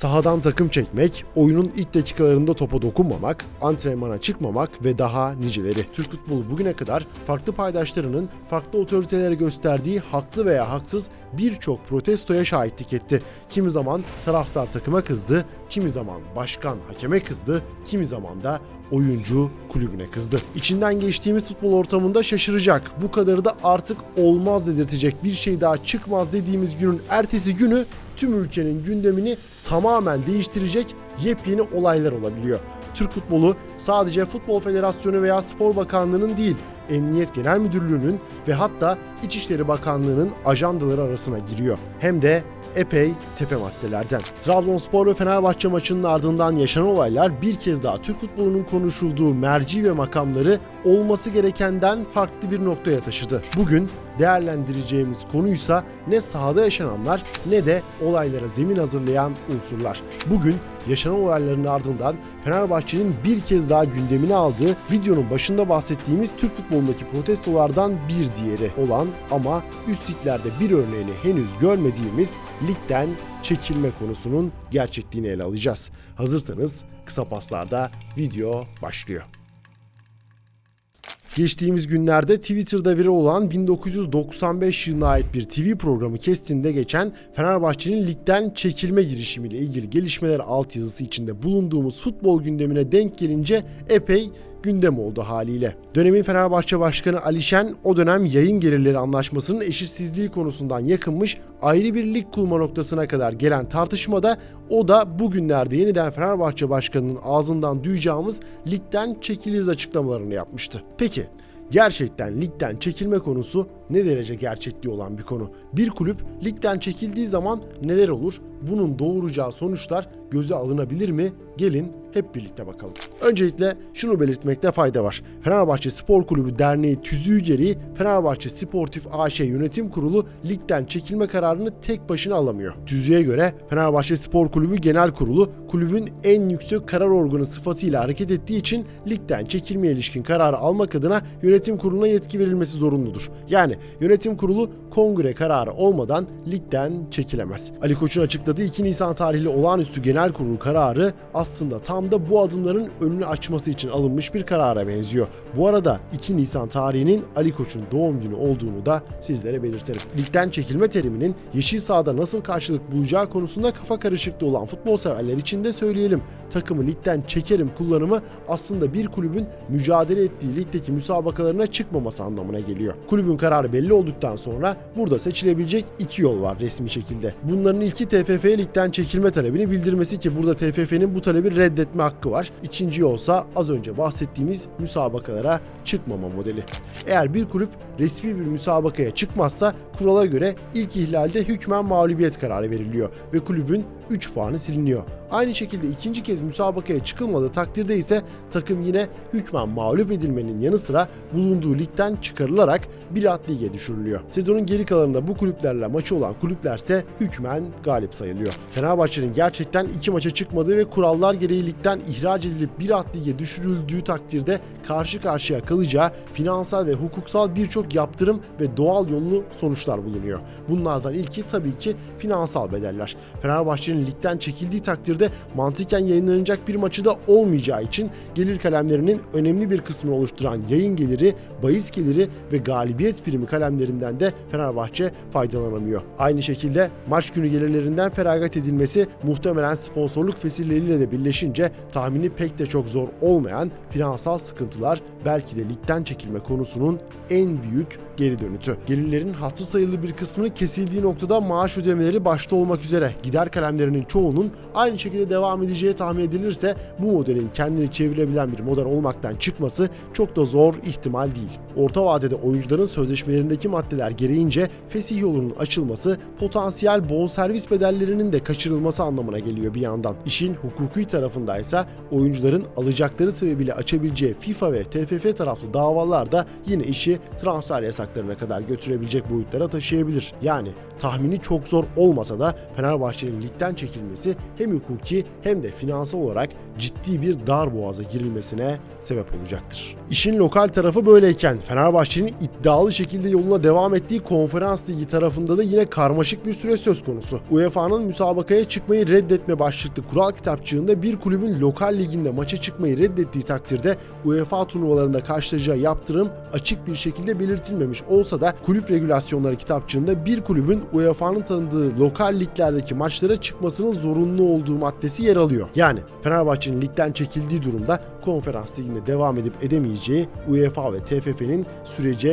Sahadan takım çekmek, oyunun ilk dakikalarında topa dokunmamak, antrenmana çıkmamak ve daha niceleri. Türk futbolu bugüne kadar farklı paydaşlarının farklı otoritelere gösterdiği haklı veya haksız birçok protestoya şahitlik etti. Kimi zaman taraftar takıma kızdı, kimi zaman başkan hakeme kızdı, kimi zaman da oyuncu kulübüne kızdı. İçinden geçtiğimiz futbol ortamında şaşıracak, bu kadarı da artık olmaz dedirtecek bir şey daha çıkmaz dediğimiz günün ertesi günü tüm ülkenin gündemini tamamen değiştirecek yepyeni olaylar olabiliyor. Türk futbolu sadece Futbol Federasyonu veya Spor Bakanlığı'nın değil, Emniyet Genel Müdürlüğü'nün ve hatta İçişleri Bakanlığı'nın ajandaları arasına giriyor. Hem de epey tepe maddelerden. Trabzonspor ve Fenerbahçe maçının ardından yaşanan olaylar bir kez daha Türk futbolunun konuşulduğu merci ve makamları olması gerekenden farklı bir noktaya taşıdı. Bugün değerlendireceğimiz konuysa ne sahada yaşananlar ne de olaylara zemin hazırlayan unsurlar. Bugün yaşanan olayların ardından Fenerbahçe'nin bir kez daha gündemine aldığı videonun başında bahsettiğimiz Türk futbolundaki protestolardan bir diğeri olan ama üst liglerde bir örneğini henüz görmediğimiz ligden çekilme konusunun gerçekliğini ele alacağız. Hazırsanız kısa paslarda video başlıyor. Geçtiğimiz günlerde Twitter'da viral olan 1995 yılına ait bir TV programı kestinde geçen Fenerbahçe'nin ligden çekilme girişimiyle ilgili gelişmeler altyazısı içinde bulunduğumuz futbol gündemine denk gelince epey gündem oldu haliyle. Dönemin Fenerbahçe Başkanı Alişen o dönem yayın gelirleri anlaşmasının eşitsizliği konusundan yakınmış ayrı bir lig kurma noktasına kadar gelen tartışmada o da bugünlerde yeniden Fenerbahçe Başkanı'nın ağzından duyacağımız ligden çekiliz açıklamalarını yapmıştı. Peki gerçekten ligden çekilme konusu ne derece gerçekliği olan bir konu. Bir kulüp ligden çekildiği zaman neler olur? Bunun doğuracağı sonuçlar göze alınabilir mi? Gelin hep birlikte bakalım. Öncelikle şunu belirtmekte fayda var. Fenerbahçe Spor Kulübü Derneği tüzüğü gereği Fenerbahçe Sportif AŞ Yönetim Kurulu ligden çekilme kararını tek başına alamıyor. Tüzüğe göre Fenerbahçe Spor Kulübü Genel Kurulu kulübün en yüksek karar organı sıfatıyla hareket ettiği için ligden çekilmeye ilişkin kararı almak adına yönetim kuruluna yetki verilmesi zorunludur. Yani yönetim kurulu kongre kararı olmadan ligden çekilemez. Ali Koç'un açıkladığı 2 Nisan tarihli olağanüstü genel kurul kararı aslında tam da bu adımların önünü açması için alınmış bir karara benziyor. Bu arada 2 Nisan tarihinin Ali Koç'un doğum günü olduğunu da sizlere belirtelim. Ligden çekilme teriminin yeşil sahada nasıl karşılık bulacağı konusunda kafa karışıklığı olan futbol severler için de söyleyelim. Takımı ligden çekerim kullanımı aslında bir kulübün mücadele ettiği ligdeki müsabakalarına çıkmaması anlamına geliyor. Kulübün kararı belli olduktan sonra burada seçilebilecek iki yol var resmi şekilde. Bunların ilki TFF'ye ligden çekilme talebini bildirmesi ki burada TFF'nin bu talebi reddetme hakkı var. İkinci yolsa az önce bahsettiğimiz müsabakalara çıkmama modeli. Eğer bir kulüp resmi bir müsabakaya çıkmazsa kurala göre ilk ihlalde hükmen mağlubiyet kararı veriliyor ve kulübün 3 puanı siliniyor. Aynı şekilde ikinci kez müsabakaya çıkılmadığı takdirde ise takım yine hükmen mağlup edilmenin yanı sıra bulunduğu ligden çıkarılarak bir alt lige düşürülüyor. Sezonun geri kalanında bu kulüplerle maçı olan kulüplerse hükmen galip sayılıyor. Fenerbahçe'nin gerçekten iki maça çıkmadığı ve kurallar gereği ligden ihraç edilip bir alt lige düşürüldüğü takdirde karşı karşıya kalacağı finansal ve hukuksal birçok yaptırım ve doğal yollu sonuçlar bulunuyor. Bunlardan ilki tabii ki finansal bedeller. Fenerbahçe'nin ligden çekildiği takdirde mantıken yayınlanacak bir maçı da olmayacağı için gelir kalemlerinin önemli bir kısmını oluşturan yayın geliri, bahis geliri ve galibiyet primi kalemlerinden de Fenerbahçe faydalanamıyor. Aynı şekilde maç günü gelirlerinden feragat edilmesi muhtemelen sponsorluk fesilleriyle de birleşince tahmini pek de çok zor olmayan finansal sıkıntılar belki de ligden çekilme konusunun en büyük geri dönütü. Gelirlerin hatır sayılı bir kısmını kesildiği noktada maaş ödemeleri başta olmak üzere gider kalemlerinin çoğunun aynı şekilde devam edeceği tahmin edilirse bu modelin kendini çevirebilen bir model olmaktan çıkması çok da zor ihtimal değil. Orta vadede oyuncuların sözleşmelerindeki maddeler gereğince fesih yolunun açılması potansiyel bonservis bedellerinin de kaçırılması anlamına geliyor bir yandan. İşin hukuki tarafındaysa oyuncuların alacakları sebebiyle açabileceği FIFA ve TFF taraflı davalar da yine işi transfer yasaklarına kadar götürebilecek boyutlara taşıyabilir. Yani tahmini çok zor olmasa da Fenerbahçe'nin ligden çekilmesi hem hukuki hem de finansal olarak ciddi bir dar boğaza girilmesine sebep olacaktır. İşin lokal tarafı böyleyken Fenerbahçe'nin iddialı şekilde yoluna devam ettiği konferans ligi tarafında da yine karmaşık bir süreç söz konusu. UEFA'nın müsabakaya çıkmayı reddetme başlıklı kural kitapçığında bir kulübün lokal liginde maça çıkmayı reddettiği takdirde UEFA turnuvalarında karşılayacağı yaptırım açık bir şekilde belirtilmemiş olsa da kulüp regülasyonları kitapçığında bir kulübün UEFA'nın tanıdığı lokal liglerdeki maçlara çıkmasının zorunlu olduğu maddesi yer alıyor. Yani Fenerbahçe'nin ligden çekildiği durumda konferans liginde devam edip edemeyeceği UEFA ve TFF'nin sürece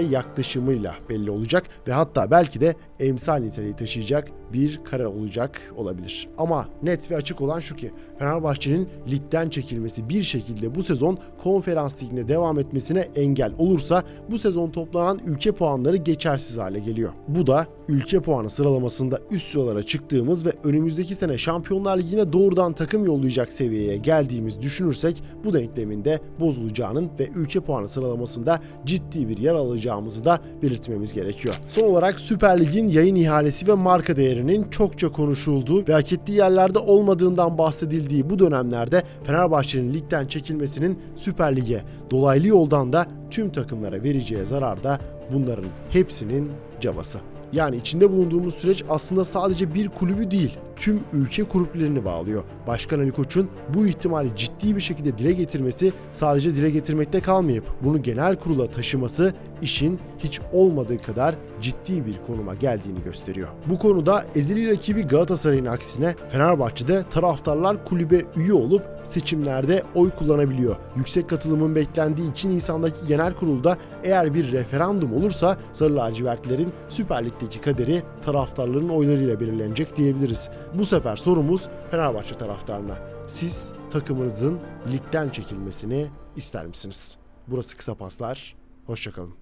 yaklaşımıyla belli olacak ve hatta belki de emsal niteliği taşıyacak bir karar olacak olabilir. Ama net ve açık olan şu ki Fenerbahçe'nin ligden çekilmesi bir şekilde bu sezon konferans liginde devam etmesine engel olursa bu sezon toplanan ülke puanları geçersiz hale geliyor. Bu da ülke puanı sıralamasında üst sıralara çıktığımız ve önümüzdeki sene Şampiyonlar Ligi'ne doğrudan takım yollayacak seviyeye geldiğimiz düşünürsek bu denklemin de bozulacağının ve ülke puanı sıralamasında ciddi bir yer alacağımızı da belirtmemiz gerekiyor. Son olarak Süper Lig'in yayın ihalesi ve marka değerinin çokça konuşulduğu ve hak ettiği yerlerde olmadığından bahsedildiği bu dönemlerde Fenerbahçe'nin ligden çekilmesinin Süper Lig'e dolaylı yoldan da tüm takımlara vereceği zarar da bunların hepsinin cabası. Yani içinde bulunduğumuz süreç aslında sadece bir kulübü değil, tüm ülke kulüplerini bağlıyor. Başkan Ali Koç'un bu ihtimali ciddi bir şekilde dile getirmesi sadece dile getirmekte kalmayıp bunu genel kurula taşıması işin hiç olmadığı kadar ciddi bir konuma geldiğini gösteriyor. Bu konuda ezeli rakibi Galatasaray'ın aksine Fenerbahçe'de taraftarlar kulübe üye olup seçimlerde oy kullanabiliyor. Yüksek katılımın beklendiği 2 Nisan'daki genel kurulda eğer bir referandum olursa Sarı lacivertlerin Süper Lig'deki kaderi taraftarların oylarıyla belirlenecek diyebiliriz. Bu sefer sorumuz Fenerbahçe taraftarına. Siz takımınızın ligden çekilmesini ister misiniz? Burası Kısa Paslar. Hoşçakalın.